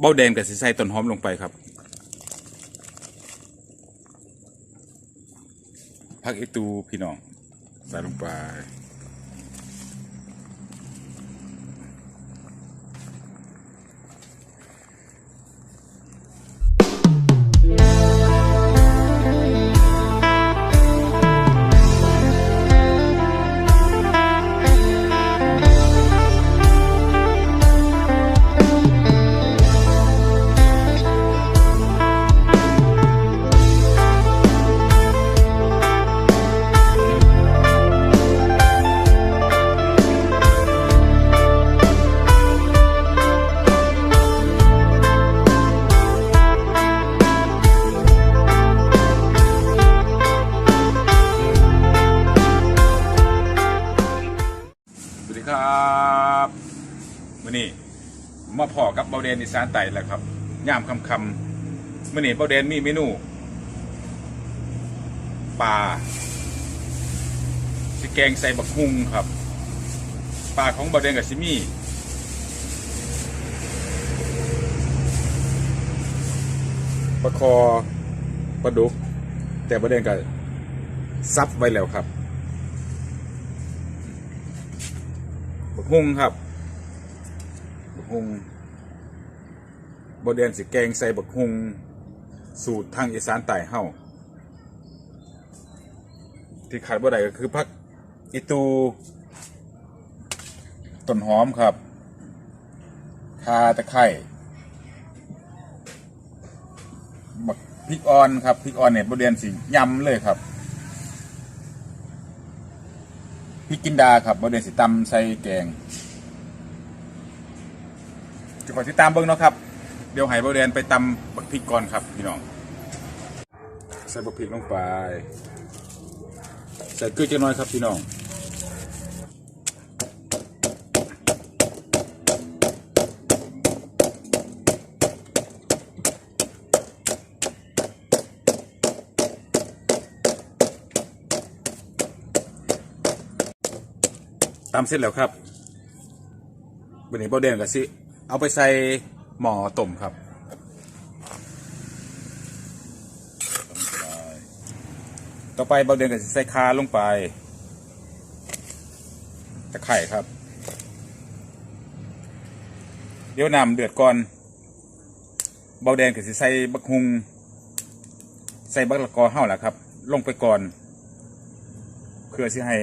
เบ้าแดงกับสิใส่ต้นหอมลงไปครับพักอีตูพี่น้องใส่ลงไป ครับมื่อนี้มาพอกับเบาเดนอีสานไต่แล้วครับย่ามคำคำมื่อนี้เบาเดนมีเมนูปลาสิแกงใส่บักฮุงครับปลาของเบาเดนกับซิมี่ปลาคอปลาดุก แต่เบาเดนกับซับไว้แล้วครับ บักฮุงครับบักฮุงบดเดนสิแกงใส่บักฮุงสูตรทางอีสานใต้เฮาที่ขาดบ่ได้ก็คือผักอีตูต้นหอมครับคาตะไคร้บักพริกอ่อนครับพริกอ่อนเนี่ยบดเดนสิยำเลยครับ พริกกินดาครับบดเดนสิตำใส่แกงจะขอติดตามเบิ้งเนาะครับ เดี๋ยวไห้บดเดนไปตำบักพริกก่อนครับพี่น้อง ใส่บักพริกลงไป ใส่เกลือจังน้อยครับพี่น้อง ตามเสร็จแล้วครับวันนี้บดเดนกับสิเอาไปใส่หม้อต้มครับต่อไปบดเดนกับสิใส่คาลงไปตะไคร่ครับ เดี๋ยวนำเดือดก่อน เบาแดงกับสิใส่บักฮุง ใส่บักละกอเห่าแหละครับ ลงไปก่อนเพื่อสิให้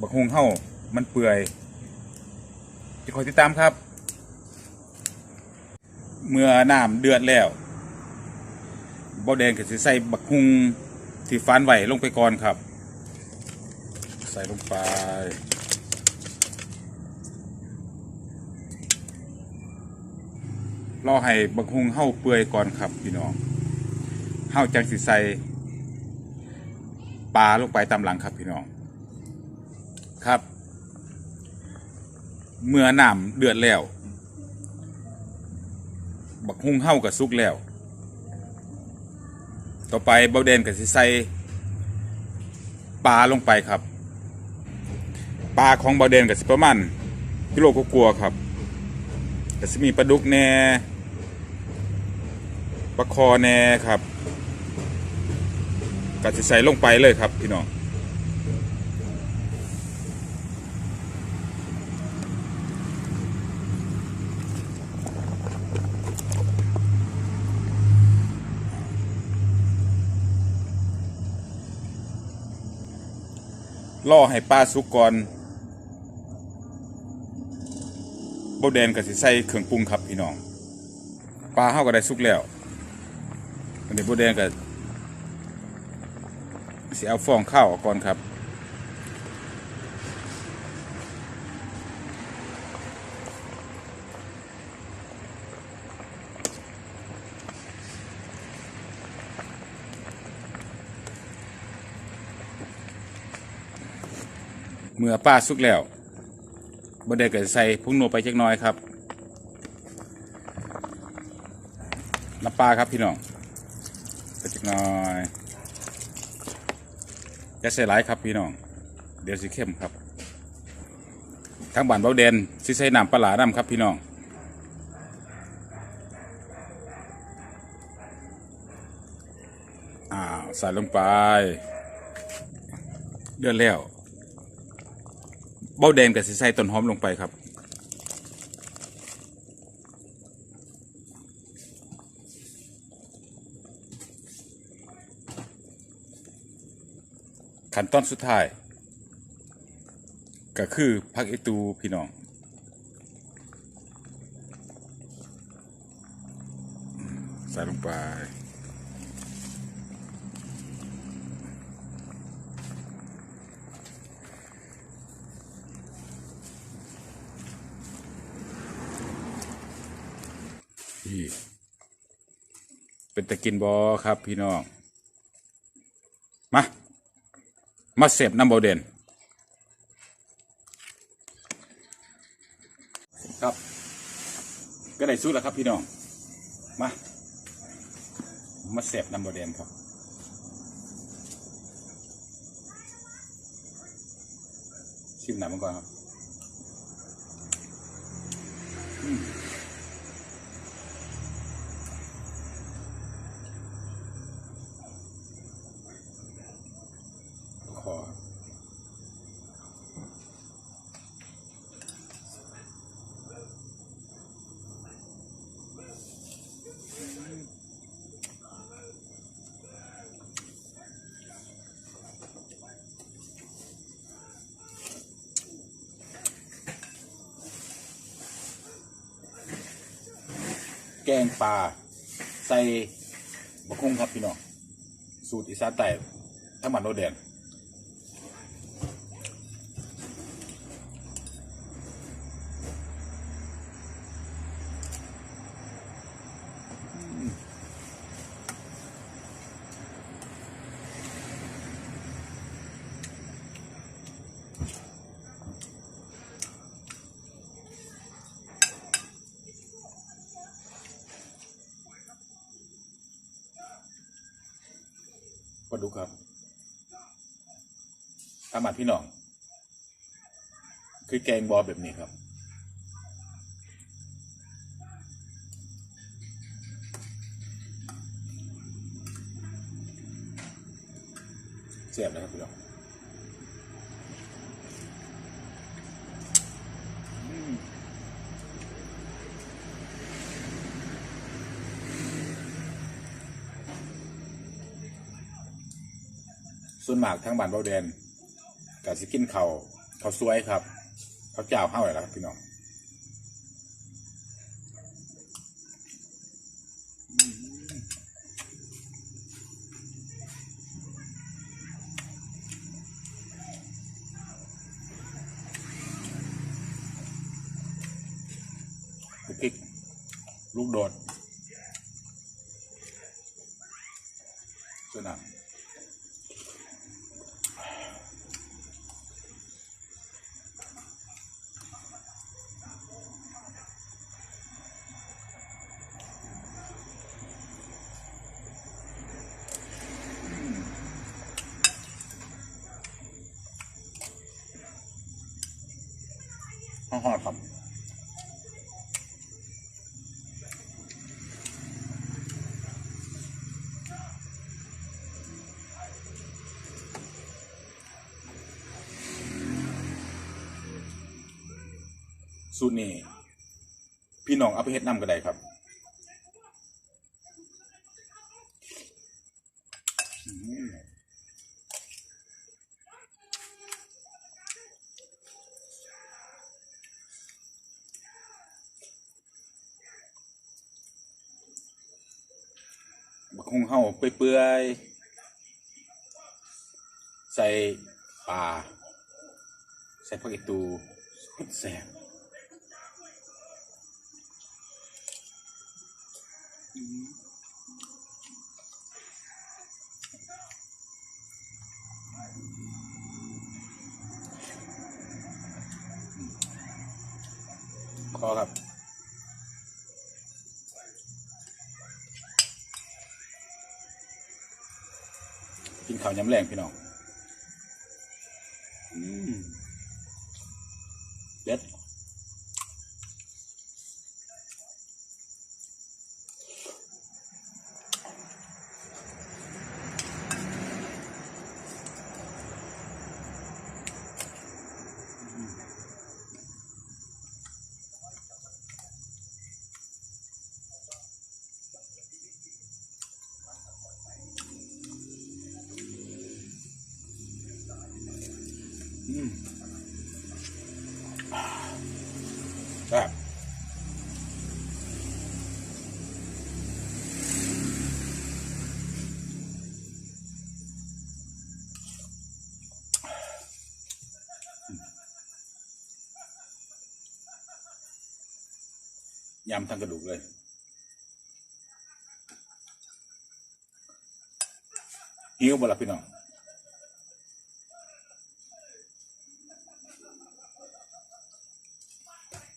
บักฮงเห่ามันเปื่อย จะคอยติดตามครับ เมื่อน้ำเดือดแล้วบ่แดงก็สิใส่บักฮงที่ฟันไหวลงไปก่อนครับ ใส่ลงไปรอให้บักฮุงเห่าเปื่อยก่อนครับพี่น้องเห่าจังสิใส่ปลาลงไปตามหลังครับพี่น้อง ครับ เมื่อน้ำเดือดแล้ว บักฮุ่งเห่ากับซุกแล้ว ต่อไปเบาเดนกับสิใส่ปลาลงไปครับ ปลาของเบาเดนกับสิประมาณกิโลก็กลัวครับก็สิมีปลาดุกแน่ปลาคอแน่ครับก็สิใส่ลงไปเลยครับพี่น้อง ล่อให้ปลาสุกก่อนโบแดนกับสิใส่เครื่องปรุงครับพี่น้องปลาเฮาก็ได้สุกแล้วอันนี้โบแดนกับสิเอาฟองข้าวออกก่อนครับ เมื่อป้าสุกแล้วบดเด้ก็ใส่พุ่งนัวไปเล็กน้อยครับน้ำปลาครับพี่น้องเล็กน้อยจะใส่หลายครับพี่น้อง เดี๋ยวสีเข้มครับทั้งบานเบาเดนซีใส่น้ำปลาน้ำครับพี่น้องอ้าวใส่ลงไปเดือดแล้ว เบ้าแดงกับสิใส่ต้นหอมลงไปครับขั้นตอนสุดท้าย ก็คือพักไอตูพี่น้องใส่ลงไปี่ เป็นตะกินบอครับพี่น้อง มา มาเสพน้ำเบาเด่นครับ ก็ได้สู้แล้วครับพี่น้อง มา มาเสพน้ำเบาเด่นครับชิมหนังมันก่อนครับ กงปลาใส่บะคุ้งครับพี่น้องสูตรอีสานใต้ทั้งมันโนแดน ดุกครับอามาพี่น้อง คือแกงบอแบบนี้ครับ เสียบนะครับพี่น้อง ส่วนมากทั้งบ้านเบาแดนกับสิกินเขาเขาสวยครับเขาเจ้าเฮ้าอะไรครับพี่น้องลูกพริก ลูกโดด ห้องหอดครับสูตรนี้พี่น้องเอาไปเฮ็ดน้ำก็ได้ครับ บักฮุงเฮาเปื่อยๆใส่ปลาใส่ผักอีตูแซ่บขอครับ ข้าวยำแรงพี่น้อง ยำทั้งกระดูกเลย หิวบ่ล่ะพี่น้อง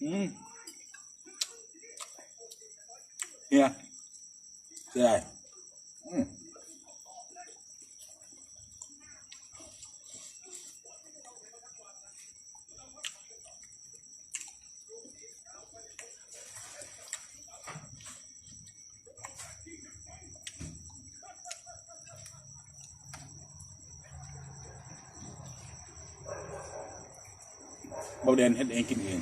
อืมเฮียเสี เบาเดนเฮ็ดเองกินเอง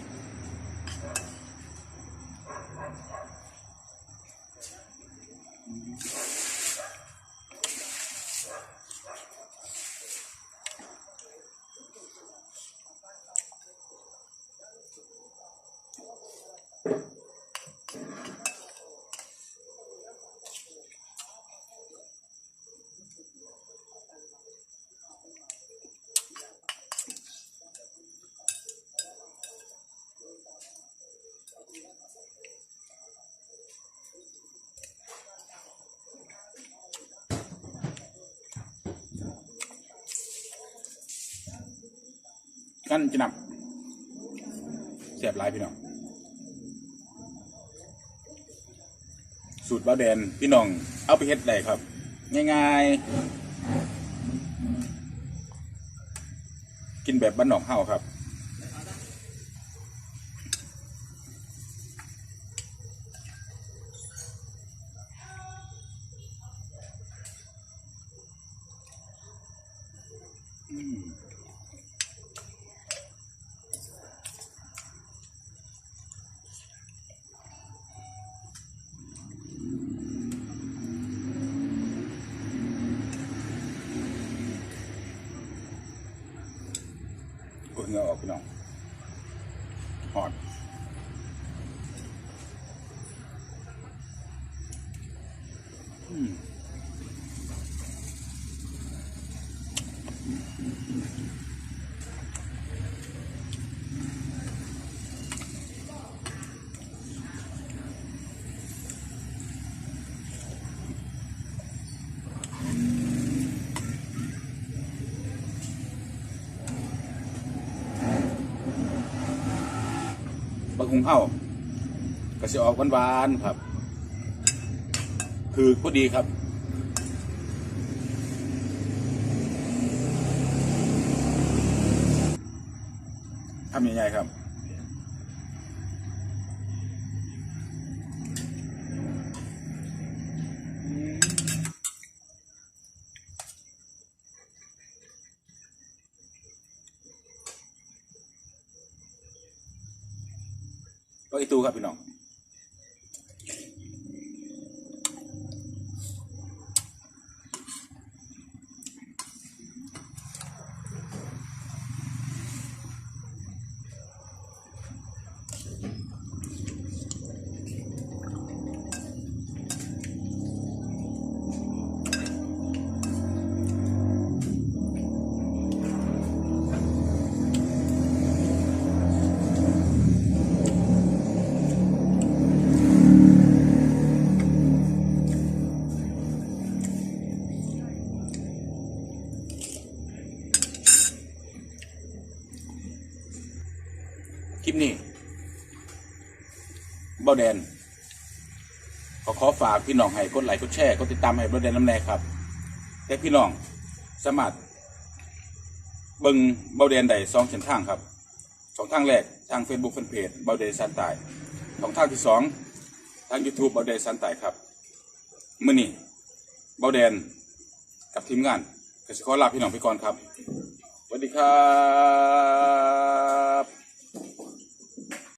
กันจะนำเสียบลายพี่น้อง สูตรบ้าแดนพี่น้อง เอาไปเฮ็ดได้ครับ ง่ายๆ กินแบบบ้านหนองเฮาครับ งื่อออกพี่น้องหอด หุงเฮาก็จะออกหวานๆครับ คือพอดีครับทำยังไงครับ ก็อีตูครับพี่น้อง บาแดนขอขอฝากพี่น้องให้กดไลค์กดแชร์กดติดตามให้เบาแดนน้ำแน่ครับ แต่พี่น้องสามารถเบิ่งเบ้าแดนได้สองเส้นทางครับสองทางแรกทาง Facebook แฟนเพจเบ้าแดนสันตายสองทางที่สองทาง YouTube เบ้าแดนสันตายครับมื่อนี้เบ้าแดนกับทีมงานก็จะขอลาพี่น้องไปก่อนครับสวัสดีครับ